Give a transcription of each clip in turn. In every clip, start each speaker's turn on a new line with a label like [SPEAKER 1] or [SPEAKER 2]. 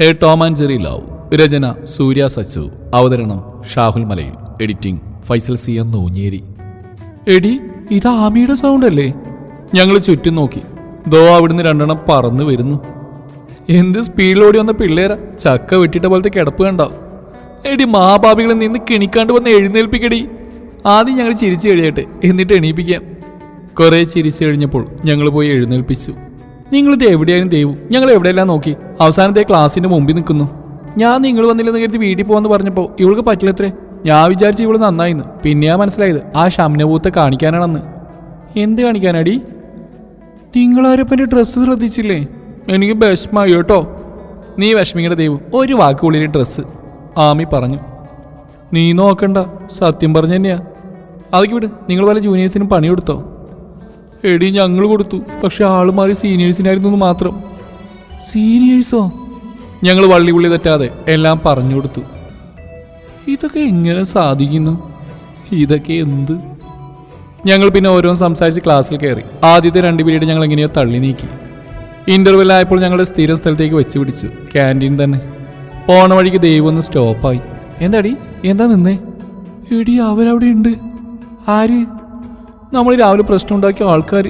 [SPEAKER 1] A Tom and Jerry love രചന സൂര്യ സച്ചു അവതരണം Shahul Malayil editing Faisal C M Noonjeri. എടി ഇത് ആമിയുടെ sound അല്ലേ? ഞങ്ങൾ ചുറ്റും നോക്കി. ദോ അവിടുന്ന് രണ്ടെണ്ണം പറന്നു വരുന്നു. എന്ത് സ്പീഡിലോടി വന്ന പിള്ളേരാ? ചക്ക വെട്ടിട്ട പോലത്തെ കിടപ്പ് കണ്ടോ? എടി മാപാപികളിൽ നിന്ന് കിണിക്കാണ്ട് വന്ന് എഴുന്നേൽപ്പിക്കടി. ആദ്യം ഞങ്ങൾ ചിരിച്ചു കഴിയട്ടെ എന്നിട്ട് എണീപ്പിക്കാം. കുറേ ചിരിച്ചു കഴിഞ്ഞപ്പോൾ ഞങ്ങൾ പോയി എഴുന്നേൽപ്പിച്ചു. നിങ്ങളിത് എവിടെയായാലും ദൈവം. ഞങ്ങൾ എവിടെയെല്ലാം നോക്കി. അവസാനത്തെ ക്ലാസ്സിന്റെ മുമ്പിൽ നിൽക്കുന്നു. ഞാൻ നിങ്ങൾ വന്നില്ലെന്ന് കരുതി വീട്ടിൽ പോകാന്ന് പറഞ്ഞപ്പോൾ ഇവൾക്ക് പറ്റില്ലത്രേ? ഞാൻ വിചാരിച്ചു ഇവൾ നന്നായിന്ന്. പിന്നെയാ മനസ്സിലായത് ആ ഷംനഭൂത്തെ കാണിക്കാനാണെന്ന്. എന്ത് കാണിക്കാനാടി? നിങ്ങളാരപ്പന്റെ ഡ്രസ്സ് ശ്രദ്ധിച്ചില്ലേ? എനിക്ക് വിഷമായി കേട്ടോ. നീ വിഷമിയുടെ ദൈവം. ഒരു വാക്കുള്ളിൽ ഡ്രസ്സ്. ആമി പറഞ്ഞു. നീ നോക്കണ്ട. സത്യം പറഞ്ഞു തന്നെയാ അതൊക്കെ വിട്. നിങ്ങൾ പല ജൂനിയേഴ്സിനും പണി കൊടുത്തോ എടി ഞങ്ങൾ കൊടുത്തു. പക്ഷെ ആൾ മാറി സീനിയേഴ്സിനായിരുന്നു മാത്രം. സീനിയേഴ്സോ? ഞങ്ങൾ വള്ളി പുള്ളി തെറ്റാതെ എല്ലാം പറഞ്ഞു കൊടുത്തു. ഇതൊക്കെ എങ്ങനെ സാധിക്കുന്നു? ഇതൊക്കെ എന്ത്? ഞങ്ങൾ പിന്നെ ഓരോന്ന് സംസാരിച്ച് ക്ലാസ്സിൽ കയറി. ആദ്യത്തെ രണ്ട് പീരീഡ് ഞങ്ങൾ എങ്ങനെയോ തള്ളി നീക്കി. ഇന്റർവെൽ ആയപ്പോൾ ഞങ്ങളുടെ സ്ഥിര സ്ഥലത്തേക്ക് വെച്ച് പിടിച്ചു. ക്യാന്റീൻ തന്നെ. പോണ വഴിക്ക് ദൈവം ഒന്ന് സ്റ്റോപ്പായി. എന്താടി? എന്താ നിന്നേ? എടി അവരവിടെ ഉണ്ട് ആര്? നമ്മൾ രാവിലെ പ്രശ്നം ഉണ്ടാക്കിയ ആൾക്കാർ.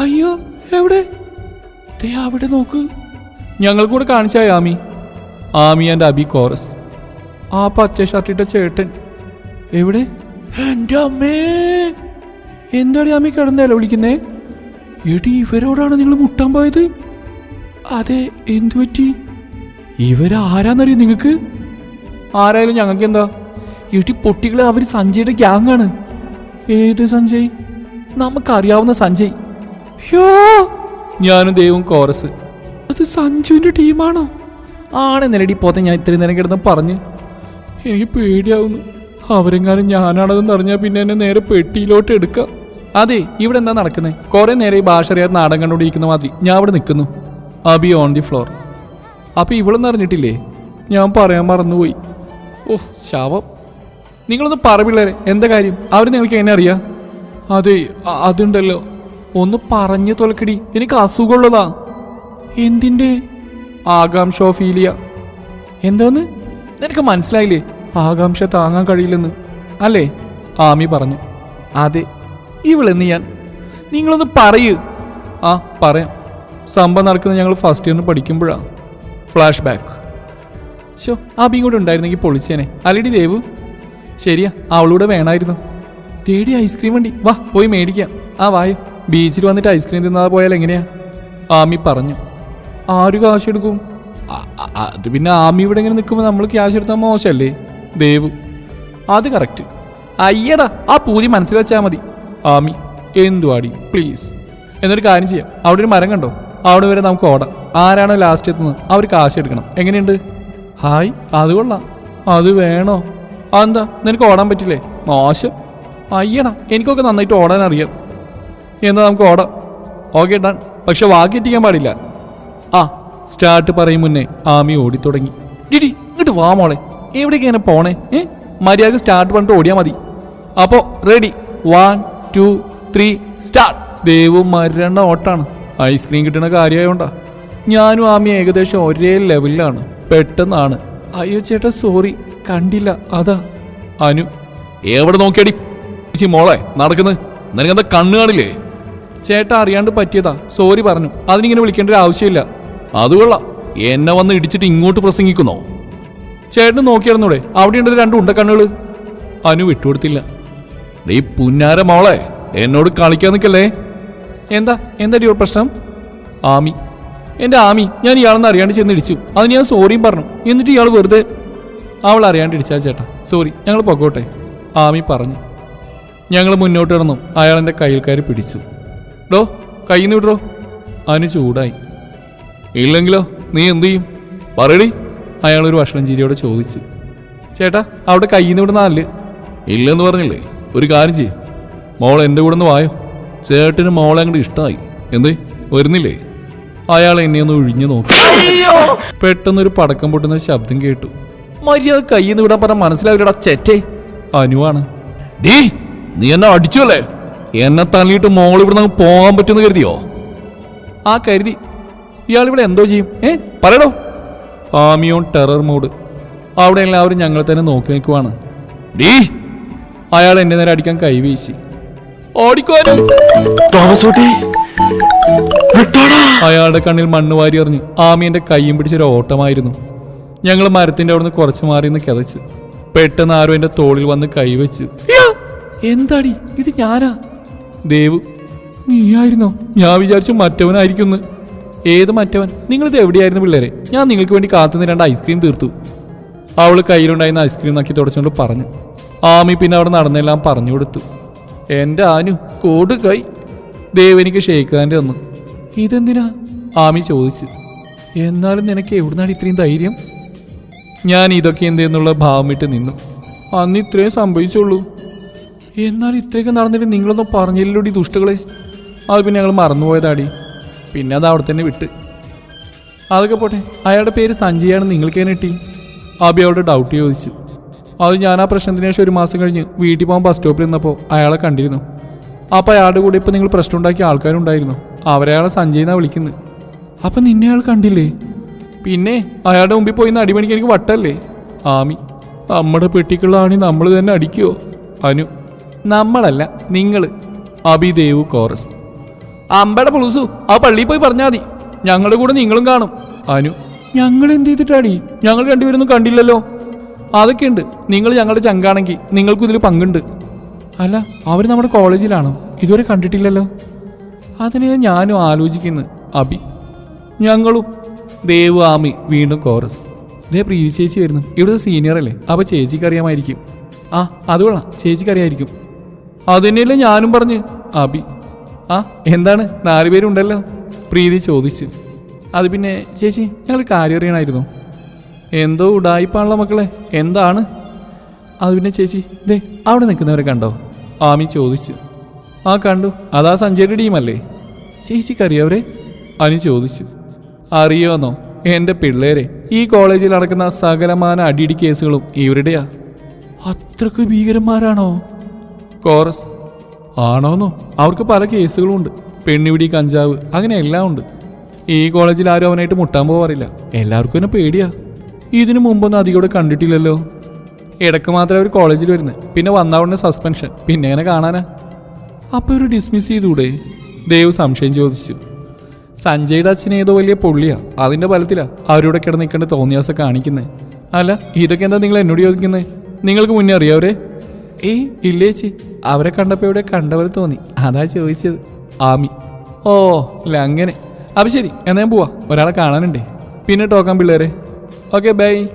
[SPEAKER 1] അയ്യോ എവിടെ? ദേ അവിടെ നോക്ക്. ഞങ്ങൾ കൂടെ കാണിച്ചായ ആമി ആമി ആൻഡ് അബി കോറസ്. ആ പച്ച ഷർട്ടിട്ട ചേട്ടൻ. എവിടെ? എന്റെ അമ്മേ! എന്താടി ആമി കിടന്നല്ല വിളിക്കുന്നേ എടി ഇവരോടാണ് നിങ്ങൾ മുട്ടാൻ പോയത്? അതെ എന്തു പറ്റി? ഇവരാരാന്നറിയോ നിങ്ങൾക്ക്? ആരായാലും ഞങ്ങൾക്ക് എന്താ എടി പൊട്ടികളെ അവർ സഞ്ജയുടെ ആണ് ഏത് സഞ്ജയ്? നമുക്കറിയാവുന്ന സഞ്ജയ്. ഞാനും ദൈവം കോറസ്. അത് സഞ്ജുവിന്റെ ടീമാണോ? ആണെന്നല്ലടി പോത്തെ ഞാൻ ഇത്രയും നേരം കിടന്ന് പറഞ്ഞ്. എനിക്ക് പേടിയാവുന്നു. അവരെങ്ങാനും ഞാനാണതെന്ന് അറിഞ്ഞാൽ പിന്നെ എന്നെ നേരെ പെട്ടിയിലോട്ട് എടുക്കാം. അതെ ഇവിടെ എന്താ നടക്കുന്നത് കുറെ നേരം ഈ ഭാഷ അറിയാതെ നാടൻ കണ്ടുകൊണ്ടിരിക്കുന്ന മാതിരി ഞാൻ അവിടെ നിൽക്കുന്നു. അബി ഓൺ ദി ഫ്ലോർ അപ്പൊ ഇവളൊന്നും അറിഞ്ഞിട്ടില്ലേ? ഞാൻ പറയാൻ മറന്നുപോയി. ഓഹ് ശവം. നിങ്ങളൊന്ന് പറ പിള്ളേരെ എന്താ കാര്യം? അവർ നിങ്ങൾക്ക് എന്നെ അറിയാം? അതെ അതുണ്ടല്ലോ. ഒന്ന് പറഞ്ഞു തൊലക്കടി എനിക്ക് അസുഖമുള്ളതാ. എന്തിന്റെ? ആകാംക്ഷോഫീലിയ എന്താന്ന്? നിനക്ക് മനസ്സിലായില്ലേ? ആകാംക്ഷ താങ്ങാൻ കഴിയില്ലെന്ന്. അല്ലേ? ആമി പറഞ്ഞു. അതെ ഇവളെന്ന് ഞാൻ. നിങ്ങളൊന്ന് പറയൂ. ആ പറയാം. സംഭവം നടക്കുന്നത് ഞങ്ങൾ ഫസ്റ്റ് ഇയറിന് പഠിക്കുമ്പോഴാണ് ഫ്ലാഷ് ബാക്ക് ഷോ ആബിയും കൂടെ ഉണ്ടായിരുന്നെങ്കിൽ പൊളിച്ചേനെ. അല്ലടി ദേവു. ശരിയാ അവളൂടെ വേണമായിരുന്നു തേടി ഐസ്ക്രീം വണ്ടി. വാ പോയി മേടിക്കാം. ആ വായു. ബീച്ചിൽ വന്നിട്ട് ഐസ്ക്രീം തിന്നാതെ പോയാൽ എങ്ങനെയാ? ആമി പറഞ്ഞു. ആര് കാശ് എടുക്കും? അത് പിന്നെ ആമി ഇവിടെ ഇങ്ങനെ നിൽക്കുമ്പോൾ നമ്മൾ ക്യാഷ് എടുത്താൽ മോശമല്ലേ ദേവു. അത് കറക്റ്റ് അയ്യടാ ആ പൂതി മനസ്സിൽ വെച്ചാൽ മതി. ആമി എന്തുവാടി? പ്ലീസ് എന്നൊരു കാര്യം ചെയ്യാം. അവിടെ ഒരു മരം കണ്ടോ? അവിടെ വരെ നമുക്ക് ഓടാം. ആരാണോ ലാസ്റ്റ് എത്തുന്നത്? അവർ കാശ് എടുക്കണം. എങ്ങനെയുണ്ട്? ഹായ് അത് കൊള്ളാം. അത് വേണോ? അതെന്താ നിനക്ക് ഓടാൻ പറ്റില്ലേ? മോശം. അയ്യടാ എനിക്കൊക്കെ നന്നായിട്ട് ഓടാൻ അറിയാം. എന്നാൽ നമുക്ക് ഓടാം. Okay done. പക്ഷെ വാക്ക് എത്തിക്കാൻ പാടില്ല. ആ സ്റ്റാർട്ട് പറയും മുന്നേ ആമി ഓടിത്തുടങ്ങി. ഡിഡി ഇങ്ങോട്ട് വാ മോളെ. എവിടേക്ക് ഇങ്ങനെ പോണേ? ഏ? മര്യാദ സ്റ്റാർട്ട് പറഞ്ഞിട്ട് ഓടിയാൽ മതി. അപ്പോൾ ready one two three start ദേവും മരണ ഓട്ടാണ്. ഐസ്ക്രീം കിട്ടുന്ന കാര്യമായോണ്ടാ. ഞാനും ആമി ഏകദേശം ഒരേ ലെവലിലാണ് പെട്ടെന്നാണ്. അയ്യോ ചേട്ടാ സോറി കണ്ടില്ല. അതാ. അനു എവിടെ നോക്കിയടി? മോളെ നടക്കുന്നത് നിനക്കെന്താ കണ്ണു കാണില്ലേ? ചേട്ട അറിയാണ്ട് പറ്റിയതാ. സോറി പറഞ്ഞു. അതിനിങ്ങനെ വിളിക്കേണ്ട ഒരു ആവശ്യമില്ല. അതുകൊള്ള എന്നെ വന്ന് ഇടിച്ചിട്ട് ഇങ്ങോട്ട് പ്രസംഗിക്കുന്നോ? ചേട്ടന് നോക്കിയായിരുന്നൂടെ? അവിടെയുണ്ട് രണ്ട് ഉണ്ടക്കണ്ണുകൾ അനു വിട്ടുകൊടുത്തില്ല. നീ പുന്നാര മോളെ എന്നോട് കളിക്കാൻ നിൽക്കല്ലേ? എന്താ? എന്താ ഒരു പ്രശ്നം? ആമി. എന്റെ ആമി ഞാൻ ഇയാളെന്ന് അറിയാണ്ട് ചെന്ന് ഇടിച്ചു. അത് ഞാൻ സോറിയും പറഞ്ഞു. എന്നിട്ട് ഇയാൾ വെറുതെ അവൾ അറിയാണ്ട് ഇടിച്ചാ ചേട്ടാ. സോറി ഞങ്ങൾ പൊക്കോട്ടെ. ആമി പറഞ്ഞു. ഞങ്ങൾ മുന്നോട്ട് കിടന്നു അയാൾ എന്റെ പിടിച്ചു. ഡോ കയ്യിൽ നിന്ന് വിടറോ? അവന് ചൂടായി. ഇല്ലെങ്കിലോ നീ എന്തു ചെയ്യും? പറയടി. അയാൾ ഒരു വഷളം ചിരിയോടെ ചോദിച്ചു. ചേട്ടാ അവിടെ കയ്യിൽ നിന്ന് വിടുന്ന വിടുന്നതല്ലേ ഇല്ലെന്ന് പറഞ്ഞില്ലേ? ഒരു കാര്യം ചെയ്യും. മോൾ എന്റെ കൂടെ ഒന്ന് വായോ? ചേട്ടന് മോളെ അങ്ങോട്ട് ഇഷ്ടമായി എന്ത്? വരുന്നില്ലേ? അയാൾ എന്നെ ഒന്ന് ഒഴിഞ്ഞു നോക്കി. പെട്ടെന്നൊരു പടക്കം പൊട്ടുന്ന ശബ്ദം കേട്ടു. മര്യാദ കയ്യിൽ നിന്ന് വിടാൻ പറഞ്ഞ മനസ്സിലാവില്ലടാ ചെറ്റേ അനുവാണ്. ഡീ! നീ എന്നെ അടിച്ചു അല്ലേ എന്നെ തള്ളിയിട്ട് മോൾ ഇവിടെ പോകാൻ പറ്റുമെന്ന് കരുതിയോ? ആ കരുതി. ഇയാൾ ഇവിടെ എന്തോ ചെയ്യും. ഏ പറയടോ. ആമിയോൺ ടെറർ മോഡ് അവിടെ എല്ലാവരും ഞങ്ങളെ തന്നെ നോക്കി നിൽക്കുവാണ്. ഡീ അയാൾ എന്റെ നേരെ അടിക്കാൻ കൈവീശി
[SPEAKER 2] വിട്ടോടാ.
[SPEAKER 1] അയാളുടെ കണ്ണിൽ മണ്ണ് വാരി എറിഞ്ഞ് ആമിയന്റെ കൈയും പിടിച്ചൊരു ഓട്ടമായിരുന്നു. ഞങ്ങൾ മരത്തിന്റെ അവിടുന്ന് കുറച്ച് മാറി നിന്ന് കിതച്ച്. പെട്ടെന്ന് ആരോ എന്റെ തോളിൽ വന്ന് കൈവച്ച്! എന്താടി? ഇത് ഞാനാ? ദേവു നീയായിരുന്നോ? ഞാൻ വിചാരിച്ചു മറ്റവനായിരിക്കുന്നു. ഏത് മറ്റവൻ? നിങ്ങളിത് എവിടെയായിരുന്നു പിള്ളേരെ? ഞാൻ നിങ്ങൾക്ക് വേണ്ടി കാത്തുനിന്ന് രണ്ട് ഐസ്ക്രീം തീർത്തു. അവൾ കയ്യിലുണ്ടായിരുന്ന ഐസ്ക്രീം നക്കി തുടച്ചുകൊണ്ട് പറഞ്ഞു. ആമി പിന്നെ അവിടെ നടന്നെല്ലാം പറഞ്ഞു കൊടുത്തു. എന്റെ ആനു കോട് കൈ. ദേവനിക്ക് ഷെയ്ക്കാന്റെ തന്നു. ഇതെന്തിനാ? ആമി ചോദിച്ചു. എന്നാലും നിനക്ക് എവിടുന്നാണ് ഇത്രയും ധൈര്യം? ഞാൻ ഇതൊക്കെ എന്തെന്നുള്ള ഭാവം വിട്ട് നിന്നു. അന്ന് ഇത്രയും സംഭവിച്ചുള്ളൂ. എന്നാൽ ഇത്രയൊക്കെ നടന്നിട്ട് നിങ്ങളൊന്നും പറഞ്ഞില്ലല്ലോ ദുഷ്ടകളെ. അത് പിന്നെ ഞങ്ങൾ മറന്നുപോയതാടി. പിന്നെ അത് അവിടെ തന്നെ വിട്ട്. അതൊക്കെ പോട്ടെ അയാളുടെ പേര് സഞ്ജയാണ് നിങ്ങൾക്ക് കിട്ടി. അബി അവളുടെ ഡൗട്ട് ചോദിച്ചു. അത് ഞാൻ ആ പ്രശ്നത്തിന് ശേഷം ഒരു മാസം കഴിഞ്ഞ് വീട്ടിൽ പോകാൻ ബസ് സ്റ്റോപ്പിൽ നിന്നപ്പോൾ അയാളെ കണ്ടിരുന്നു. അപ്പോൾ അയാളുടെ കൂടെ ഇപ്പോൾ നിങ്ങൾ പ്രശ്നം ഉണ്ടാക്കിയ ആൾക്കാരുണ്ടായിരുന്നു. അവരയാളെ സഞ്ജയ് എന്നാണ് വിളിക്കുന്നത്. അപ്പം നിന്നെ അയാൾ കണ്ടില്ലേ? പിന്നെ അയാളുടെ മുമ്പിൽ പോയി അടിമണിക്ക് എനിക്ക് വട്ടല്ലേ ആമി നമ്മുടെ പെട്ടിക്കുള്ള ആണി നമ്മൾ തന്നെ അടിക്കുമോ അനു നമ്മളല്ല നിങ്ങൾ അഭിദേവ് കോറസ്. അമ്പട പുളുസു ആ പള്ളിയിൽ പോയി പറഞ്ഞാൽ മതി. ഞങ്ങളുടെ കൂടെ നിങ്ങളും കാണും. അനു ഞങ്ങൾ എന്ത് ചെയ്തിട്ടാടി? ഞങ്ങൾ രണ്ടുപേരൊന്നും കണ്ടില്ലല്ലോ. അതൊക്കെ ഉണ്ട് നിങ്ങൾ ഞങ്ങളുടെ ചങ്കാണെങ്കിൽ നിങ്ങൾക്കും ഇതിൽ പങ്കുണ്ട്. അല്ല അവർ നമ്മുടെ കോളേജിലാണോ? ഇതുവരെ കണ്ടിട്ടില്ലല്ലോ. അതിനെ ഞാനും ആലോചിക്കുന്നു അബി ഞങ്ങളും. ദേവ് ആമി വീണ്ടും കോറസ്. ദേ പ്രീതി ചേച്ചി വരുന്നു. ഇവിടുത്തെ സീനിയർ അല്ലേ? അപ്പോൾ ചേച്ചിക്ക് അറിയാമായിരിക്കും. ആ അതുകൊള്ളാം ചേച്ചിക്കറിയായിരിക്കും അതുതന്നെയല്ലേ ഞാനും പറഞ്ഞ്. അബി ആ എന്താണ്? നാലുപേരുണ്ടല്ലോ പ്രീതി ചോദിച്ചു. അത് പിന്നെ ചേച്ചി ഞങ്ങൾ കാര്യം അറിയണമായിരുന്നു എന്തോ ഉടായിപ്പാണല്ലോ മക്കളെ. എന്താണ്? അത് പിന്നെ ചേച്ചി ദേ അവിടെ നിൽക്കുന്നവരെ കണ്ടോ? ആമി ചോദിച്ചു. ആ കണ്ടു. അതാ സഞ്ജയുടെ ടീമല്ലേ. ചേച്ചിക്കറിയാവരെ? അനു ചോദിച്ചു. അറിയാമെന്നോ എന്റെ പിള്ളേരെ ഈ കോളേജിൽ നടക്കുന്ന സകലമാന അടിയിടി കേസുകളും ഇവരുടെയാ. അത്രയ്ക്ക് ഭീകരന്മാരാണോ? കോറസ്. ആണോന്നോ? അവർക്ക് പല കേസുകളും ഉണ്ട് പെണ്ണിപിടി കഞ്ചാവ് അങ്ങനെ എല്ലാം ഉണ്ട്. ഈ കോളേജിൽ ആരും അവനായിട്ട് മുട്ടാൻ പോവാറില്ല. എല്ലാവർക്കും എന്നെ പേടിയാ. ഇതിനു മുമ്പൊന്നും അധികം കണ്ടിട്ടില്ലല്ലോ. ഇടയ്ക്ക് മാത്രമേ അവർ കോളേജിൽ വരുന്നത് പിന്നെ വന്നാവുന്ന സസ്പെൻഷൻ പിന്നെ എങ്ങനെ കാണാനാ? അപ്പോൾ ഒരു ഡിസ്മിസ് ചെയ്തൂടെ? ദേവ് സംശയം ചോദിച്ചു. സഞ്ജയുടെ അച്ഛൻ ഏതോ വലിയ പൊള്ളിയാ. അതിന്റെ ബലത്തിലാ. അവരോട് കിടന്ന് നിൽക്കേണ്ട തോന്നിയാസം കാണിക്കുന്നത് അല്ല ഇതൊക്കെ എന്താ നിങ്ങൾ എന്നോട് ചോദിക്കുന്നത് നിങ്ങൾക്ക് മുന്നേ അറിയാവരെ? ഏയ് ഇല്ലേ ചേച്ചി. അവരെ കണ്ടപ്പോൾ ഇവിടെ കണ്ടവർ തോന്നി. അതാ ചോദിച്ചത്. ആമി. ഓ അല്ല അങ്ങനെ. അപ്പം ശരി എന്നാ പോവാ. ഒരാളെ കാണാനുണ്ടേ. പിന്നെ ടോക്കാൻ പിള്ളേരെ. Okay bye.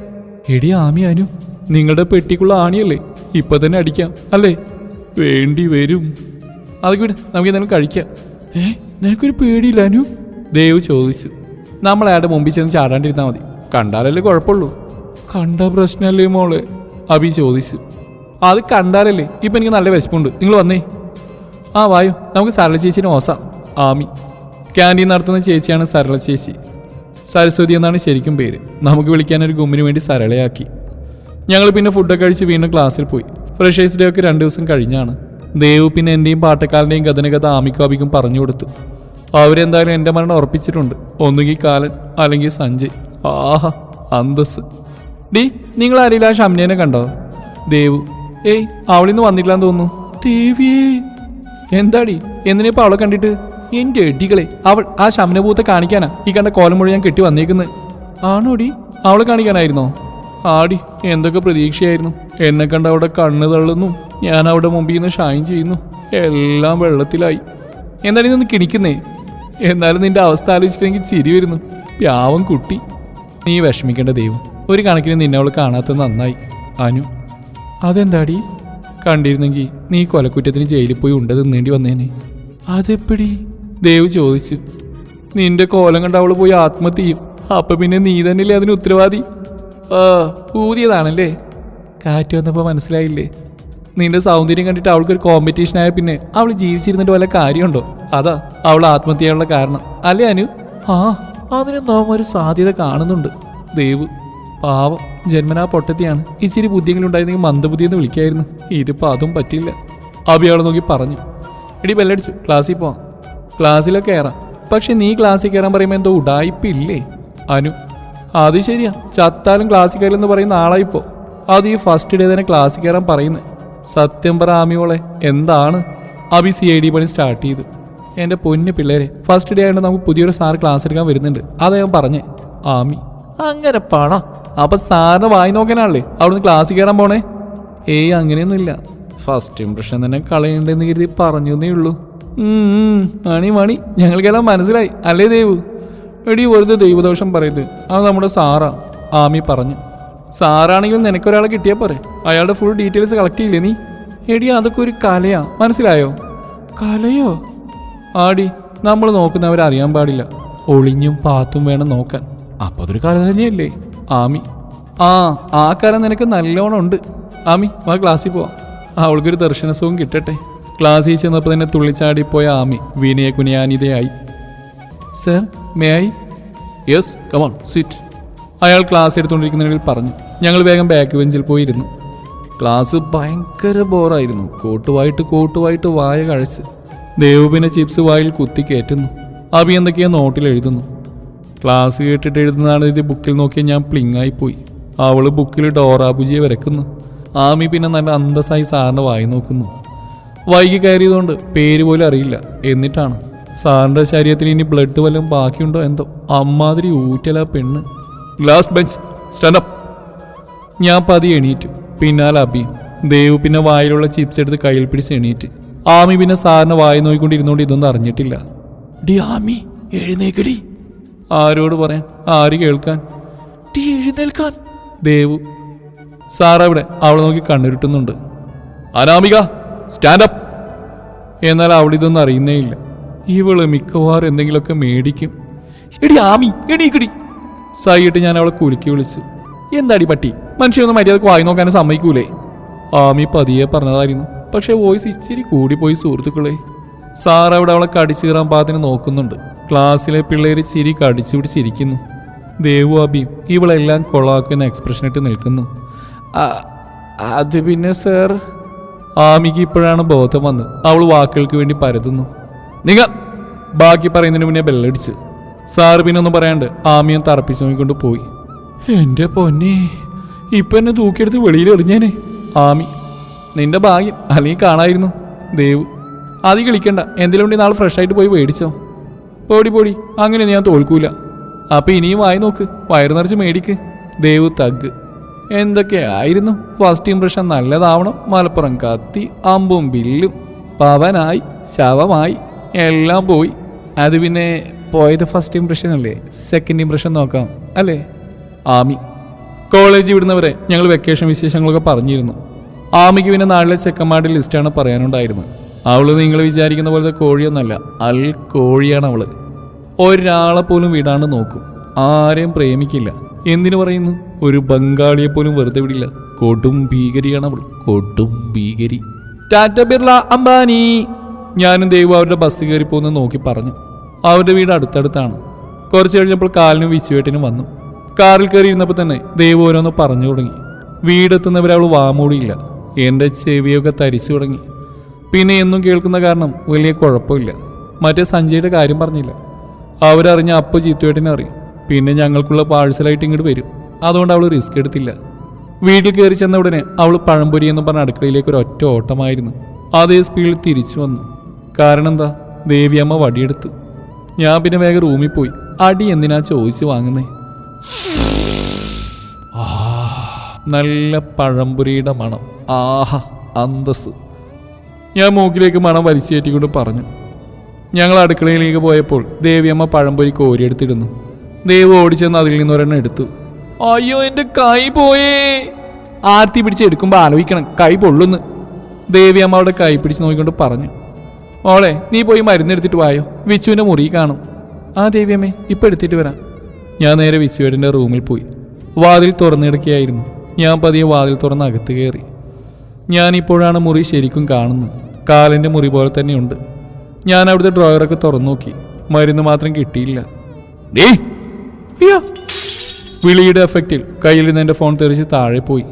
[SPEAKER 1] എടി ആമി അനു. നിങ്ങളുടെ പെട്ടിക്കുള്ള ആണിയല്ലേ? ഇപ്പൊ തന്നെ അടിക്കാം അല്ലേ? വേണ്ടി വരും. അതൊക്കെ വിട് നമുക്ക് എന്തെങ്കിലും കഴിക്കാം. ഏ നിനക്കൊരു പേടിയില്ല അനു? ദേവ് ചോദിച്ചു. നമ്മൾ അയാളുടെ മുമ്പിൽ ചെന്ന് ചാടാണ്ടിരുന്നാൽ മതി. കണ്ടാലല്ലേ കുഴപ്പമുള്ളൂ. കണ്ട പ്രശ്നമല്ലേ മോളെ? അഭി ചോദിച്ചു. അത് കണ്ടാലല്ലേ? ഇപ്പം എനിക്ക് നല്ല വിശപ്പുണ്ട്. നിങ്ങൾ വന്നേ. ആ വായു. നമുക്ക് സരള ചേച്ചിനെ ഓസാം. ആമി. ക്യാന്റീൻ നടത്തുന്ന ചേച്ചിയാണ് സരള ചേച്ചി. സരസ്വതി എന്നാണ് ശരിക്കും പേര്. നമുക്ക് വിളിക്കാൻ ഒരു ഗുമ്മിന് വേണ്ടി സരളയാക്കി. ഞങ്ങൾ പിന്നെ ഫുഡൊക്കെ കഴിച്ച് വീണ്ടും ക്ലാസ്സിൽ പോയി. ഫ്രഷേഴ്സ് ഡേ ഒക്കെ രണ്ട് ദിവസം കഴിഞ്ഞാണ്. ദേവു പിന്നെ എന്റെയും പാട്ടക്കാരന്റെയും കഥനകഥ ആമിക്കും അബിക്കും പറഞ്ഞു കൊടുത്തു. അവരെന്തായാലും എന്റെ മരണം ഉറപ്പിച്ചിട്ടുണ്ട്. ഒന്നുകിൽ കാലൻ അല്ലെങ്കിൽ സഞ്ജയ്. ആഹാ അന്തസ് ഡി നിങ്ങൾ ആരെങ്കിലും ആ ഷംനേനെ കണ്ടോ? ദേവു. ഏയ് അവളിന്ന് വന്നില്ലാന്ന് തോന്നുന്നു. ദേവിയേ. എന്താടി? എന്തിനിപ്പോ അവളെ കണ്ടിട്ട്? എന്റെ എടികളെ അവൾ ആ ശമനഭൂത്തെ കാണിക്കാനാ ഈ കണ്ട കോലം മുഴുവൻ ഞാൻ കെട്ടി വന്നേക്കുന്നത് ആണോടി? അവളെ കാണിക്കാനായിരുന്നോ? ആടി എന്തൊക്കെ പ്രതീക്ഷയായിരുന്നു. എന്നെ കണ്ട അവിടെ കണ്ണ് തള്ളുന്നു. ഞാൻ അവിടെ മുമ്പിൽ നിന്ന് ഷൈൻ ചെയ്യുന്നു. എല്ലാം വെള്ളത്തിലായി. എന്നാലും നിന്ന് കിണിക്കുന്നേ? എന്നാലും നിന്റെ അവസ്ഥ ആലോചിച്ചിട്ടെങ്കിൽ ചിരി വരുന്നു. പ്യാവം കുട്ടി. നീ വിഷമിക്കേണ്ട ദൈവം. ഒരു കണക്കിന് നിന്നെ അവൾ കാണാത്തത് നന്നായി. അനു അതെന്താടി? കണ്ടിരുന്നെങ്കിൽ നീ കൊലക്കുറ്റത്തിന് ജയിലിൽ പോയി ഉണ്ട തിന്നേണ്ടി വന്നേനെ. അതെപ്പടി? ദേവ് ചോദിച്ചു. നിന്റെ കോലം കണ്ട അവൾ പോയി ആത്മഹത്യ ചെയ്യും അപ്പൊ പിന്നെ നീ തന്നെയല്ലേ അതിന് ഉത്തരവാദി? ആ പൂതിയതാണല്ലേ കാറ്റ് വന്നപ്പോൾ മനസ്സിലായില്ലേ? നിന്റെ സൗന്ദര്യം കണ്ടിട്ട് അവൾക്ക് ഒരു കോമ്പറ്റീഷൻ ആയ പിന്നെ അവൾ ജീവിച്ചിരുന്നിട്ട് വല്ല കാര്യമുണ്ടോ? അതാ അവൾ ആത്മഹത്യയുള്ള കാരണം. അല്ലേ അനു? ആ അതിന് നാം ഒരു സാധ്യത കാണുന്നുണ്ട്. ദേവ് പാവം ജന്മനാ പൊട്ടത്തിയാണ്. ഇച്ചിരി ബുദ്ധിയെങ്കിലും ഉണ്ടായിരുന്നെങ്കിൽ മന്ദബുദ്ധി എന്ന് വിളിക്കായിരുന്നു. ഇതിപ്പോൾ അതും പറ്റില്ല അഭിയാളെ നോക്കി പറഞ്ഞു. എടി ബെല്ലടിച്ചു. ക്ലാസ്സിൽ പോവാം. ക്ലാസ്സിലൊക്കെ കയറാം. പക്ഷെ നീ ക്ലാസ്സിൽ കയറാൻ പറയുമ്പോൾ എന്തോ ഉടായ്പില്ലേ അനു അത് ശരിയാ. ചത്താലും ക്ലാസ്സിൽ കയറില്ലെന്ന് പറയുന്ന ആളായിപ്പോ. അത് ഈ ഫസ്റ്റ് ഡേ തന്നെ ക്ലാസ്സിൽ കയറാൻ പറയുന്നത് സത്യം പറ ആമിയോളെ എന്താണ്? അഭി സി ഐ ഡി പണി സ്റ്റാർട്ട് ചെയ്തു. എന്റെ പൊന്നു പിള്ളേരെ ഫസ്റ്റ് ഡേ ആയതുകൊണ്ട് നമുക്ക് പുതിയൊരു സാർ ക്ലാസ് എടുക്കാൻ വരുന്നുണ്ട്. അതാ ഞാൻ പറഞ്ഞേ. ആമി അങ്ങനെ പണ. അപ്പൊ സാറിന് വായി നോക്കാനാണല്ലേ? അവിടുന്ന് ക്ലാസ് കയറാൻ പോണേ? ഏയ് അങ്ങനെയൊന്നുമില്ല. ഫസ്റ്റ് ഇംപ്രഷൻ തന്നെ കളയണ്ടെന്ന് കരുതി പറഞ്ഞു ഉള്ളൂ. മണി മണി. ഞങ്ങൾക്കെല്ലാം മനസ്സിലായി. അല്ലേ ദേവു? എടി വെറുതെ ദൈവദോഷം പറയുന്നത് അത് നമ്മുടെ സാറാ ആമി പറഞ്ഞു. സാറാണെങ്കിൽ നിനക്കൊരാളെ കിട്ടിയാൽ പോരെ? അയാളുടെ ഫുൾ ഡീറ്റെയിൽസ് കളക്ട് ചെയ്യില്ലേ നീ? എടി അതൊക്കെ ഒരു കലയാ. മനസ്സിലായോ? കലയോ? ആടി നമ്മൾ നോക്കുന്നവരെ അറിയാൻ പാടില്ല. ഒളിഞ്ഞും പാത്തും വേണം നോക്കാൻ. അപ്പൊ അതൊരു കല തന്നെയല്ലേ? ആമി. ആ ആ കല നിനക്ക് നല്ലോണം ഉണ്ട്. ആമി വാ ക്ലാസ്സിൽ പോവാം. അവൾക്കൊരു ദർശനസുഖം കിട്ടട്ടെ. ക്ലാസ്സിൽ ചെന്നപ്പോൾ തന്നെ തുള്ളിച്ചാടിപ്പോയ ആമി വിനയ കുനിയാനിതയായി. Sir may I? Yes come on sit. അയാൾ ക്ലാസ് എടുത്തുകൊണ്ടിരിക്കുന്നതിൽ പറഞ്ഞു. ഞങ്ങൾ വേഗം ബാക്ക് ബെഞ്ചിൽ പോയിരുന്നു. ക്ലാസ് ഭയങ്കര ബോറായിരുന്നു. കോട്ടുവായിട്ട് കോട്ടുവായിട്ട് വായ കഴിച്ച്. ദേവുബിനെ ചിപ്സ് വായിൽ കുത്തി കയറ്റുന്നു. അഭി എന്തൊക്കെയോ നോട്ടിൽ എഴുതുന്നു ക്ലാസ് കേട്ടിട്ട് എഴുതുന്നതാണ് ഇത്. ബുക്കിൽ നോക്കി ഞാൻ പ്ലിങ്ങായി പോയി അവൾ ബുക്കിൽ ഡോറാബുജിയെ വരക്കുന്നു. ആമി പിന്നെ നല്ല അന്തസ്സായി സാറിന്റെ വായി നോക്കുന്നു. വൈകി കയറിയതുകൊണ്ട് പേര് പോലും അറിയില്ല. എന്നിട്ടാണ്. സാറിന്റെ ശരീരത്തിൽ ഇനി ബ്ലഡ് വല്ലതും ബാക്കിയുണ്ടോ എന്തോ. അമ്മാതിരി ഊറ്റല പെണ്ണ്. ലാസ്റ്റ് ബെഞ്ച് സ്റ്റാൻഡപ്പ് ഞാൻ പതി എണീറ്റു. പിന്നാലെ അബി. ദേവ് പിന്നെ വായിലുള്ള ചിപ്സ് എടുത്ത് കയ്യിൽ പിടിച്ച് എണീറ്റ്. ആമി പിന്നെ സാറിനെ വായി നോക്കിക്കൊണ്ടിരുന്നോണ്ട് ഇതൊന്നും അറിഞ്ഞിട്ടില്ല. ഡി ആമി എഴുന്നേക്കടി ആരോട് പറയാൻ? ആര് കേൾക്കാൻ? ടീ എഴുന്നേൽക്കാൻ. ദേവു സാറവിടെ അവളെ നോക്കി കണ്ണുരുട്ടുന്നുണ്ട്. അനാമിക സ്റ്റാൻഡപ്പ് എന്നാൽ അവളിതൊന്നും അറിയുന്നേ ഇല്ല ഇവൾ മിക്കവാറും എന്തെങ്കിലുമൊക്കെ മേടിക്കും. എടി ആമി എടി കിടി സായിട്ട് ഞാൻ അവളെ കുലുക്കി വിളിച്ചു. എന്താടി പട്ടി മനുഷ്യനൊന്നും മര്യാദയ്ക്ക് വായി നോക്കാൻ സമ്മതിക്കൂലേ? ആമി പതിയെ പറഞ്ഞതായിരുന്നു. പക്ഷേ വോയിസ് ഇച്ചിരി കൂടിപ്പോയി സുഹൃത്തുക്കളെ. സാർ അവിടെ അവളെ കടിച്ചു കീറാൻ പാത്തിന് നോക്കുന്നുണ്ട്. ക്ലാസ്സിലെ പിള്ളേർ ചിരി കടിച്ചു പിടിച്ചിരിക്കുന്നു. ദേവു അബിയും ഇവളെല്ലാം കൊളാക്കുന്ന എക്സ്പ്രഷൻ ഇട്ട് നിൽക്കുന്നു. "ആ- അത് പിന്നെ സർ ആമിക്ക് ഇപ്പോഴാണ് ബോധം വന്ന് അവൾ വാക്കുകൾക്ക് വേണ്ടി പരതുന്നു. നിങ്ങ ബാക്കി പറയുന്നതിന് മുന്നേ ബെല്ലടിച്ച്. സാറ് പിന്നെ ഒന്നും പറയാണ്ട് ആമിയും തറപ്പിച്ച് നോക്കിക്കൊണ്ട് പോയി. എന്റെ പൊന്നെ ഇപ്പം എന്നെ തൂക്കിയെടുത്ത് വെളിയിൽ എറിഞ്ഞേനെ. ആമി നിന്റെ ഭാഗ്യം അല്ലെങ്കിൽ കാണായിരുന്നു. ദേവ് അത് കളിക്കണ്ട. എന്തെങ്കിലും നാളെ ഫ്രഷ് ആയിട്ട് പോയി മേടിച്ചോ? പോടി പോടി. അങ്ങനെ ഞാൻ തോൽക്കൂല. അപ്പൊ ഇനിയും വായി നോക്ക്. വയറ് നിറച്ച് മേടിക്ക്. ദേവ് തഗ്. എന്തൊക്കെയായിരുന്നു ഫസ്റ്റ് ഇംപ്രഷൻ നല്ലതാവണം. മലപ്പുറം കത്തി അമ്പും ബില്ലും പവനായി ശവമായി എല്ലാം പോയി. അത് പിന്നെ പോയത് ഫസ്റ്റ് ഇംപ്രഷൻ അല്ലേ? സെക്കൻഡ് ഇംപ്രഷൻ നോക്കാം. അല്ലേ? ആമി. കോളേജ് വിടുന്നവരെ ഞങ്ങൾ വെക്കേഷൻ വിശേഷങ്ങളൊക്കെ പറഞ്ഞിരുന്നു. ആമിക്ക് പിന്നെ നാളിലെ ചെക്കന്മാരുടെ ലിസ്റ്റാണ് പറയാനുണ്ടായിരുന്നത്. അവൾ നിങ്ങൾ വിചാരിക്കുന്ന പോലത്തെ കോഴിയൊന്നല്ല അൽ കോഴിയാണ് അവൾ. ഒരാളെ പോലും വിടാണ്ട് നോക്കും. ആരെയും പ്രേമിക്കില്ല. എന്തിനു പറയുന്നു? ഒരു ബംഗാളിയെ പോലും വെറുതെ വിടില്ല. കൊടും ഭീകരിയാണ് അവൾ. കൊടും ഭീകരി. ടാറ്റ ബിർള അംബാനി. ഞാനും ദൈവം അവരുടെ ബസ് കയറി പോകുന്ന നോക്കി പറഞ്ഞു. അവരുടെ വീട് അടുത്തടുത്താണ്. കുറച്ച് കഴിഞ്ഞപ്പോൾ കാലിനും വിശുവേട്ടിനും വന്നു. കാറിൽ കയറി ഇരുന്നപ്പോൾ തന്നെ ദൈവം ഓരോന്ന് പറഞ്ഞു തുടങ്ങി. വീടെത്തുന്നവരെ അവൾ വാമൂടിയില്ല. എന്റെ ചെവിയൊക്കെ തരിച്ചു തുടങ്ങി. പിന്നെ എന്നും കേൾക്കുന്ന കാരണം വലിയ കുഴപ്പമില്ല. മറ്റേ സഞ്ജയുടെ കാര്യം പറഞ്ഞില്ല. അവരറിഞ്ഞ അപ്പ ചീത്തുവേട്ടിനെ അറിയും. പിന്നെ ഞങ്ങൾക്കുള്ള പാഴ്സലായിട്ട് ഇങ്ങോട്ട് വരും. അതുകൊണ്ട് അവൾ റിസ്ക് എടുത്തില്ല. വീട്ടിൽ കയറി ചെന്ന ഉടനെ അവൾ പഴംപൊരി എന്ന് പറഞ്ഞ അടുക്കളയിലേക്ക് ഒരു ഒറ്റ ഓട്ടമായിരുന്നു. അതേ സ്പീഡിൽ തിരിച്ചു വന്നു. കാരണം എന്താ? ദേവിയമ്മ വടിയെടുത്തു. ഞാൻ പിന്നെ വേഗം റൂമിൽ പോയി. അടി എന്തിനാ ചോദിച്ച് വാങ്ങുന്നേ? നല്ല പഴംപൊരിയുടെ മണം. ആഹാ അന്തസ് ഞാൻ മൂക്കിലേക്ക് മണം വലിച്ചേറ്റിക്കൊണ്ട് പറഞ്ഞു. ഞങ്ങൾ അടുക്കളയിലേക്ക് പോയപ്പോൾ ദേവിയമ്മ പഴംപൊരി കോരിയെടുത്തിരുന്നു. ദേവ് ഓടിച്ചെന്ന് അതിൽ നിന്ന് ഒരെണ്ണം എടുത്തു. അയ്യോ എന്റെ കൈ പോയേ. ആർത്തി പിടിച്ച് എടുക്കുമ്പോൾ ആലോചിക്കണം കൈ പൊള്ളുന്ന്. ദേവിയമ്മ അവിടെ കൈ പിടിച്ച് നോക്കിക്കൊണ്ട് പറഞ്ഞു. ഓളെ നീ പോയി മരുന്നെടുത്തിട്ട് വായോ? വിച്ചുവിന്റെ മുറി കാണും. ആ ദേവിയമ്മേ ഇപ്പം എടുത്തിട്ട് വരാം. ഞാൻ നേരെ വിച്ചുവേടിന്റെ റൂമിൽ പോയി. വാതിൽ തുറന്നിടക്കിയായിരുന്നു. ഞാൻ പതിയെ വാതിൽ തുറന്ന് അകത്ത് കയറി. ഞാൻ ഇപ്പോഴാണ് മുറി ശരിക്കും കാണുന്നത്. കാലിന്റെ മുറി പോലെ തന്നെയുണ്ട്. ഞാൻ അവിടുത്തെ ഡ്രോയറൊക്കെ തുറന്നു നോക്കി മരുന്ന് മാത്രം കിട്ടിയില്ല. വിളിയുടെ എഫക്റ്റിൽ കയ്യിൽ നിന്ന് എന്റെ ഫോൺ തെറിച്ച് താഴെ പോയി.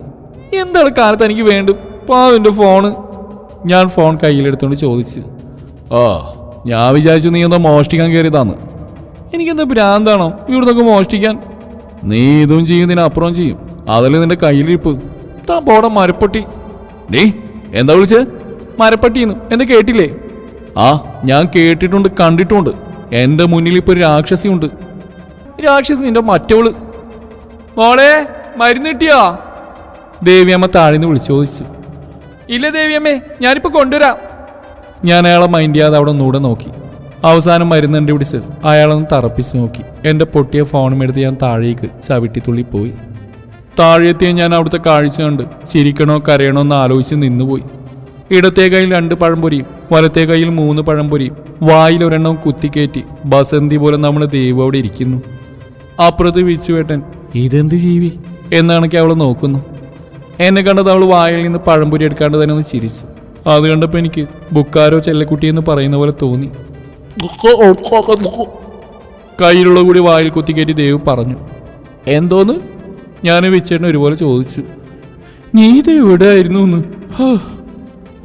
[SPEAKER 1] എന്താണ് കാലത്ത് എനിക്ക് വേണ്ടും പാവിന്റെ ഫോണ് ഞാൻ ഫോൺ കയ്യിലെടുത്തുകൊണ്ട് ചോദിച്ചു. ആ ഞാൻ വിചാരിച്ചു നീ എന്തോ മോഷ്ടിക്കാൻ കയറിയതാന്ന് എനിക്കെന്താ ഭ്രാന്താണോ? ഇവിടുന്നൊക്കെ മോഷ്ടിക്കാൻ. നീ ഇതും ചെയ്യും അപ്പുറം ചെയ്യും. അതല്ലേ നിന്റെ കയ്യിലിരിപ്പ്. താ പോടെ മരപ്പട്ടി. ഡേ എന്താ വിളിച്ച്? മരപ്പട്ടിന്ന്. എന്താ കേട്ടില്ലേ? ആ ഞാൻ കേട്ടിട്ടുണ്ട് കണ്ടിട്ടുണ്ട്. എന്റെ മുന്നിൽ ഇപ്പൊ ഒരു രാക്ഷസിയുണ്ട് രാക്ഷസി എന്റെ മറ്റവൾ. മോളെ മരുന്ന് കിട്ടിയോ? ദേവിയമ്മ താഴ്ന്ന് വിളിച്ചു ചോദിച്ചു. ഇല്ല ദേവിയമ്മേ ഞാനിപ്പോ കൊണ്ടുവരാം. ഞാൻ അയാളെ മൈൻഡ് ചെയ്യാതെ അവിടെ ഒന്നുകൂടെ നോക്കി. അവസാനം മരുന്ന് കണ്ടുപിടിച്ച് അയാളൊന്ന് തറപ്പിച്ച് നോക്കി. എന്റെ പൊട്ടിയ ഫോണും എടുത്ത് ഞാൻ താഴേക്ക് ചവിട്ടിത്തുള്ളി പോയി. താഴെത്തിയ ഞാൻ അവിടുത്തെ കാഴ്ച കണ്ട് ചിരിക്കണോ കരയണോ എന്ന് ആലോചിച്ച് നിന്നുപോയി. ഇടത്തെ കയ്യിൽ രണ്ട് പഴംപൊരിയും വലത്തെ കയ്യിൽ മൂന്ന് പഴംപൊരിയും വായിൽ ഒരെണ്ണം കുത്തിക്കയറ്റി ബസന്തി പോലെ നമ്മൾ ദൈവം അവിടെ ഇരിക്കുന്നു. അപ്പുറത്ത് വിച്ചുവേട്ടൻ ഇതെന്ത് ജീവി? എന്നാണെങ്കിൽ അവൾ നോക്കുന്നു. എന്നെ കണ്ടത് അവൾ വായിൽ നിന്ന് പഴംപൊരി എടുക്കാണ്ട് തന്നെ ഒന്ന് ചിരിച്ചു. അത് കണ്ടപ്പോൾ എനിക്ക് ബുക്കാരോ ചെല്ലക്കുട്ടി എന്ന് പറയുന്ന പോലെ തോന്നി. കയ്യിലുള്ള കൂടി വായിൽ കുത്തിക്കയറ്റി ദേവ് പറഞ്ഞു. എന്തോന്ന്? ഞാൻ വെച്ചേട്ടൻ ഒരുപോലെ ചോദിച്ചു. നീ ഇത് എവിടെ ആയിരുന്നു എന്ന്.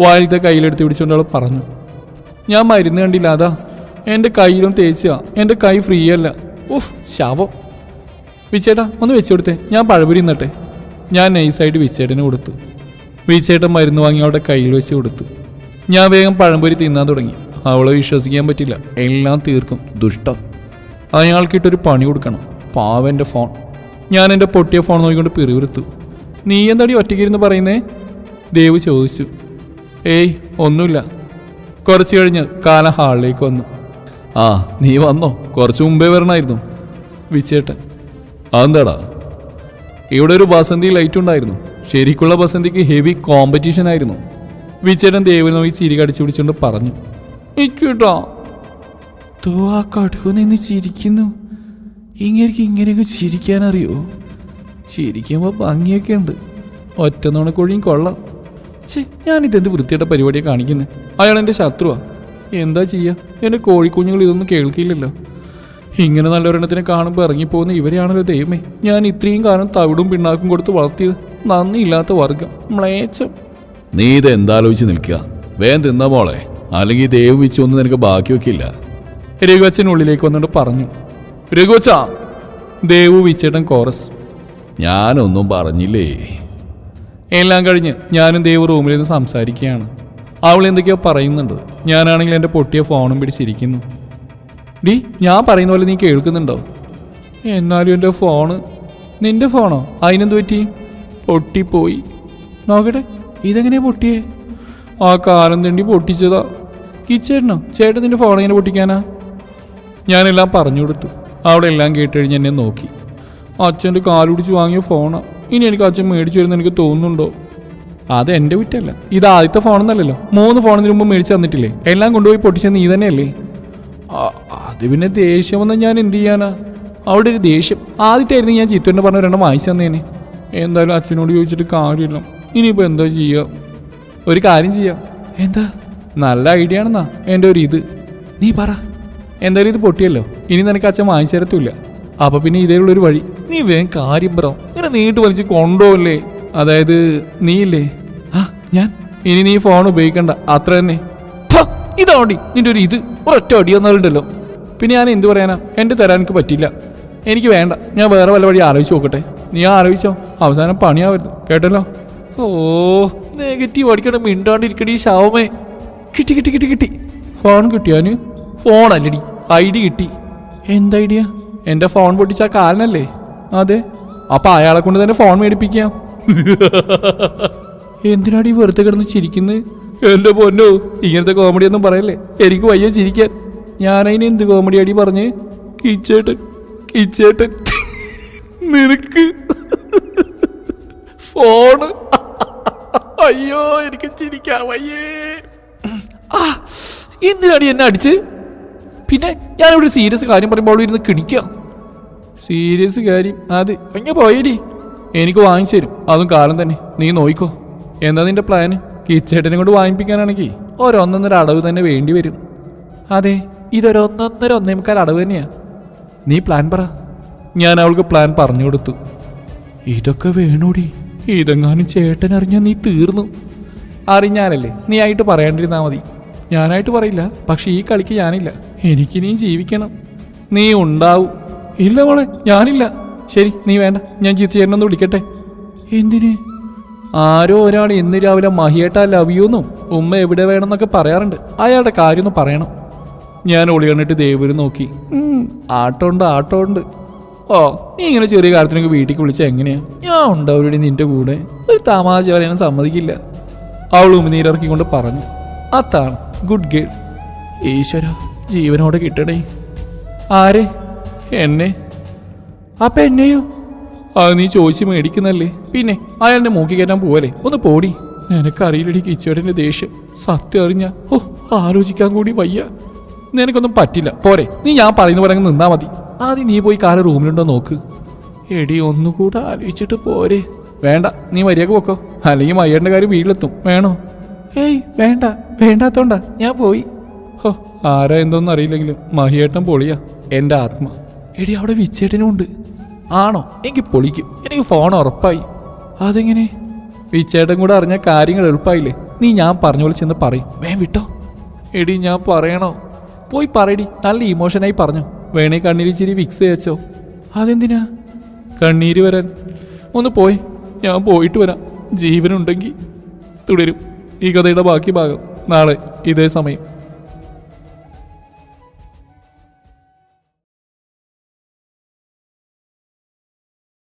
[SPEAKER 1] വായിലത്തെ കയ്യിലെടുത്ത് പിടിച്ചുകൊണ്ട് അവൾ പറഞ്ഞു. ഞാൻ മരുന്ന് കണ്ടില്ല അതാ. എന്റെ കയ്യിലും തേച്ചാ. എന്റെ കൈ ഫ്രീ അല്ല ഓഹ് ശവം. വിച്ചേട്ടാ ഒന്ന് വെച്ചു കൊടുത്തേ ഞാൻ പഴപുരി നിന്നട്ടെ ഞാൻ നൈസായിട്ട് വിച്ചേട്ടന് കൊടുത്തു. വിച്ചേട്ടൻ മരുന്ന് വാങ്ങി അവളുടെ കയ്യിൽ വെച്ച് കൊടുത്തു. ഞാൻ വേഗം പഴംപൊരി തിന്നാൻ തുടങ്ങി. അവളെ വിശ്വസിക്കാൻ പറ്റില്ല. എല്ലാം തീർക്കും. ദുഷ്ടം. അയാൾക്കിട്ടൊരു പണി കൊടുക്കണം. പാവന്റെ ഫോൺ. ഞാൻ എന്റെ പൊട്ടിയ ഫോൺ നോക്കിക്കൊണ്ട് പിറിവിരുത്തു നീ എന്താടി ഒറ്റയ്ക്കിരുന്ന് പറയുന്നേ? ദേവ് ചോദിച്ചു. ഏയ് ഒന്നുമില്ല. കുറച്ച് കഴിഞ്ഞ് കാല ഹാളിലേക്ക് വന്നു. ആ നീ വന്നോ? കുറച്ച് മുമ്പേ വരണമായിരുന്നു വിച്ചേട്ടൻ അതെന്താടാ? ഇവിടെ ഒരു ബസന്തി ലൈറ്റ് ഉണ്ടായിരുന്നു. ശരിക്കുള്ള ബസന്തിക്ക് ഹെവി കോമ്പറ്റീഷൻ ആയിരുന്നു. വിച്ചേട്ടൻ ദേവിനെ നോക്കി ചിരി കടിച്ചു പിടിച്ചുകൊണ്ട് പറഞ്ഞു. ഇക്കൂട്ടോ തോ ആ കടുവ നിന്ന് ചിരിക്കുന്നു. ഇങ്ങനെയൊക്കെ ഇങ്ങനെയൊക്കെ ചിരിക്കാനറിയോ? ചിരിക്കുമ്പോൾ ഭംഗിയൊക്കെ ഉണ്ട്. ഒറ്റ നുണക്കൊഴിയും കൊള്ളാം. ചേ ഞാനിതെന്ത് വൃത്തിയുടെ പരിപാടിയെ കാണിക്കുന്നത് അയാൾ എന്റെ ശത്രുവാ. എന്താ ചെയ്യുക എന്റെ കോഴിക്കുഞ്ഞുങ്ങൾ ഇതൊന്നും കേൾക്കില്ലല്ലോ. ഇങ്ങനെ നല്ലൊരെണ്ണത്തിനെ കാണുമ്പോൾ ഇറങ്ങിപ്പോകുന്ന ഇവരെയാണല്ലോ ദൈവമേ. ഞാൻ ഇത്രയും കാലം തവിടും പിണ്ണാക്കും കൊടുത്ത് വളർത്തിയത് നന്ദിയില്ലാത്ത വർഗം. മ്ലേച്ചം നീ ഇത് എന്താലോചിച്ച് നിൽക്കുക? വേഗം തിന്ന മോളെ. അല്ലെങ്കിൽ ദൈവം വെച്ചൊന്നും നിനക്ക് ബാക്കി വെക്കില്ല രഘുവച്ചൻ ഉള്ളിലേക്ക് വന്നിട്ട് പറഞ്ഞു. രഘുവച്ച ദേവു വിച്ചേട്ടൻ കോറസ്. ഞാനൊന്നും പറഞ്ഞില്ലേ? എല്ലാം കഴിഞ്ഞ് ഞാനും ദേവ് റൂമിൽ നിന്ന് സംസാരിക്കുകയാണ്. അവൾ എന്തൊക്കെയോ പറയുന്നുണ്ട്. ഞാനാണെങ്കിൽ എന്റെ പൊട്ടിയ ഫോണും പിടിച്ചിരിക്കുന്നു. ഡി ഞാൻ പറയുന്ന പോലെ നീ കേൾക്കുന്നുണ്ടോ? എന്നാലും എന്റെ ഫോണ് നിന്റെ ഫോണോ? അതിനെന്ത് പറ്റി? പൊട്ടിപ്പോയി. നോക്കട്ടെ ഇതെങ്ങനെയാ പൊട്ടിയേ? ആ കാലം തണ്ടി പൊട്ടിച്ചതാ. കിച്ചേട്ടനോ? ചേട്ടൻ നിന്റെ ഫോൺ എങ്ങനെ പൊട്ടിക്കാനാ? ഞാനെല്ലാം പറഞ്ഞു കൊടുത്തു. അവിടെ എല്ലാം കേട്ട് കഴിഞ്ഞ് എന്നെ നോക്കി. അച്ഛന്റെ കാലുടിച്ച് വാങ്ങിയ ഫോണാണ് ഇനി എനിക്ക് അച്ഛൻ മേടിച്ചു വരുന്ന എനിക്ക് തോന്നുന്നുണ്ടോ? അത് എന്റെ വിറ്റല്ല ഇത് ആദ്യത്തെ ഫോണെന്നല്ലല്ലോ. മൂന്ന് ഫോണിന് മുമ്പ് മേടിച്ച് തന്നിട്ടില്ലേ? എല്ലാം കൊണ്ടുപോയി പൊട്ടിച്ചത് നീ തന്നെയല്ലേ? അത് പിന്നെ ദേഷ്യം വന്നാൽ ഞാൻ എന്ത് ചെയ്യാനാ? അവിടെ ഒരു ദേഷ്യം. ആദ്യത്തായിരുന്നു ഞാൻ ചിത്തുവിനെ പറഞ്ഞ ഒരെണ്ണം വാങ്ങിച്ചു തന്നേനെ. എന്തായാലും അച്ഛനോട് ചോദിച്ചിട്ട് കാര്യമില്ല. ഇനിയിപ്പോൾ എന്താ ചെയ്യുക ഒരു കാര്യം ചെയ്യാം. എന്താ? നല്ല ഐഡിയ ആണെന്നാ എന്റെ ഒരു ഇത്. നീ പറ. എന്തായാലും ഇത് പൊട്ടിയല്ലോ. ഇനി നിനക്ക് അച്ഛൻ വാങ്ങിച്ചു തരത്തില്ല അപ്പൊ പിന്നെ ഇതേ ഉള്ളൊരു വഴി. നീ വേഗം കാര്യം പറ. ഇങ്ങനെ നീട്ട് വലിച്ച് കൊണ്ടുപോകല്ലേ അതായത് നീയില്ലേ ആ ഞാൻ. ഇനി നീ ഫോൺ ഉപയോഗിക്കണ്ട. അത്ര തന്നെ. ഇതോടി നിന്റെ ഒരു ഇത്. ഒരൊറ്റ അടി വന്നാലുണ്ടല്ലോ. പിന്നെ ഞാൻ എന്ത് പറയാനാ? എന്റെ തരാൻ എനിക്ക് പറ്റില്ല എനിക്ക് വേണ്ട. ഞാൻ വേറെ വല്ല വഴി ആലോചിച്ച് നോക്കട്ടെ. നീ ആലോചിച്ചോ. അവസാനം പണിയാവരുത്. കേട്ടല്ലോ? ഓ നെഗറ്റീവ് അടിക്കണം മിണ്ടാണ്ടിരിക്കണ ഈ ശാവമേ. കിട്ടി കിട്ടി കിട്ടി കിട്ടി. ഫോൺ കിട്ടിയാന് ഫോൺ അല്ലടി. ഐ ഡി കിട്ടി. എന്ത് ഐഡിയ എന്റെ ഫോൺ പൊട്ടിച്ച കാരണല്ലേ അതെ. അപ്പൊ അയാളെ കൊണ്ട് തന്നെ ഫോൺ മേടിപ്പിക്കാം. എന്തിനാടി വെറുതെ കിടന്ന് ചിരിക്കുന്നത് എന്റെ പൊന്നോ ഇങ്ങനത്തെ കോമഡി ഒന്നും പറയല്ലേ? എനിക്ക് വയ്യ ചിരിക്കാൻ. ഞാനതിന് എന്ത് കോമഡി അടി പറഞ്ഞ്? കിച്ചേട്ടൻ കിച്ചേട്ടൻ. നിനക്ക്. ഫോണ് അയ്യോ എനിക്ക് ചിരിക്കാൻ വയ്യേ. എന്തിനാടി എന്നെ അടിച്ച്? പിന്നെ ഞാനിവിടെ സീരിയസ് കാര്യം പറയുമ്പോൾ ഇരുന്ന് കിണിക്കാം സീരിയസ് കാര്യം. അത് അങ്ങ് പോയേടി. എനിക്ക് വാങ്ങിച്ചു തരും. അതും കാലം തന്നെ. നീ നോയിക്കോ. എന്താ നിന്റെ പ്ലാന് കിച്ചേട്ടനെ കൊണ്ട് വാങ്ങിപ്പിക്കാനാണെങ്കിൽ ഒരൊന്നൊന്നര അടവ് തന്നെ വേണ്ടി വരും. അതെ ഇതൊരൊന്നൊന്നര ഒന്നേ മുക്കാൽ അടവ് തന്നെയാ. നീ പ്ലാൻ പറ. ഞാൻ അവൾക്ക് പ്ലാൻ പറഞ്ഞു കൊടുത്തു. ഇതൊക്കെ വേണോടി. ഇതെങ്ങാനും ചേട്ടൻ അറിഞ്ഞാൽ നീ തീർന്നു. അറിഞ്ഞാലല്ലേ നീ ആയിട്ട് പറയാണ്ടിരുന്നാ മതി. ഞാനായിട്ട് പറയില്ല. പക്ഷെ ഈ കളിക്ക് ഞാനില്ല. എനിക്കിനിയും ജീവിക്കണം. നീ ഉണ്ടാവും. ഇല്ല മോളെ ഞാനില്ല. ശരി നീ വേണ്ട. ഞാൻ ജിത്തു ചേട്ടനൊന്ന് വിളിക്കട്ടെ. എന്തിന്? ആരോ ഒരാൾ ഇന്ന് രാവിലെ മഹിയേട്ട ലവ് യുന്നും ഉമ്മ എവിടെ വേണമെന്നൊക്കെ പറയാറുണ്ട്. അയാളുടെ കാര്യം ഒന്ന് പറയണം. ഞാൻ ഒളി കണ്ടിട്ട് ദേവര് നോക്കി. "ഉം, ആട്ടമുണ്ട് ആട്ടമുണ്ട് ഓ നീ ഇങ്ങനെ ചെറിയ കാര്യത്തിനൊക്കെ വീട്ടിലേക്ക് വിളിച്ച എങ്ങനെയാ? ഞാൻ ഉണ്ടാവില്ലേ നിന്റെ കൂടെ. ഒരു തമാശ പറയാനും സമ്മതിക്കില്ല. അവൾ ഉമിനീരിറക്കിക്കൊണ്ട് പറഞ്ഞു. അതാണ് ഗുഡ് ഗേൾ ഈശ്വര. ജീവനോടെ കിട്ടണേ. ആരെ? എന്നെ? അപ്പൊ എന്നെയോ അത് നീ ചോദിച്ച് മേടിക്കുന്നല്ലേ? പിന്നെ അയാളുടെ മൂക്കി കയറ്റാൻ പോവല്ലേ? ഒന്ന് പോടി. നിനക്കറിയില്ലടി കിച്ചോടന്റെ ദേഷ്യം. സത്യം അറിഞ്ഞ. ഓ ആലോചിക്കാൻ കൂടി വയ്യ. നിനക്കൊന്നും പറ്റില്ല. പോരെ. നീ ഞാൻ പറയുന്ന പോലെ അങ്ങ് നിന്നാ മതി. ആദ്യം നീ പോയി കാല റൂമിലുണ്ടോ നോക്ക്. എടി ഒന്നുകൂടെ ആലോചിച്ചിട്ട് പോരെ. വേണ്ട നീ മര്യാദ പോക്കോ. അല്ലെങ്കിൽ മയ്യേണ്ട കാര്യം വീട്ടിലെത്തും. വേണോ? ഏയ് വേണ്ട. വേണ്ടാത്തോണ്ടാ. ഞാൻ പോയി. ഹോ. ആരാ എന്തോന്നും അറിയില്ലെങ്കിലും മഹിയേട്ടൻ പൊളിയാ. എന്റെ ആത്മ. എടി അവിടെ വിച്ചേട്ടനും ഉണ്ട് ആണോ? എനിക്ക് പൊളിക്കും. എനിക്ക് ഫോൺ ഉറപ്പായി. അതെങ്ങനെ? വിച്ചേട്ടൻ കൂടെ അറിഞ്ഞ കാര്യങ്ങൾ എളുപ്പമായില്ലേ നീ ഞാൻ പറഞ്ഞ പോലെ ചെന്ന് പറയും. വേ വിട്ടോ. എടി ഞാൻ പറയണോ? പോയി പറയടി. നല്ല ഇമോഷനായി പറഞ്ഞു. വേണേ കണ്ണീരിച്ചിരി വിക്സ് തേച്ചോ അതെന്തിനാ? കണ്ണീര് വരാൻ. ഒന്ന് പോയി. ഞാൻ പോയിട്ട് വരാം. ജീവനുണ്ടെങ്കിൽ തുടരും. ഈ കഥയുടെ ബാക്കി ഭാഗം. നാളെ ഇതേ സമയം.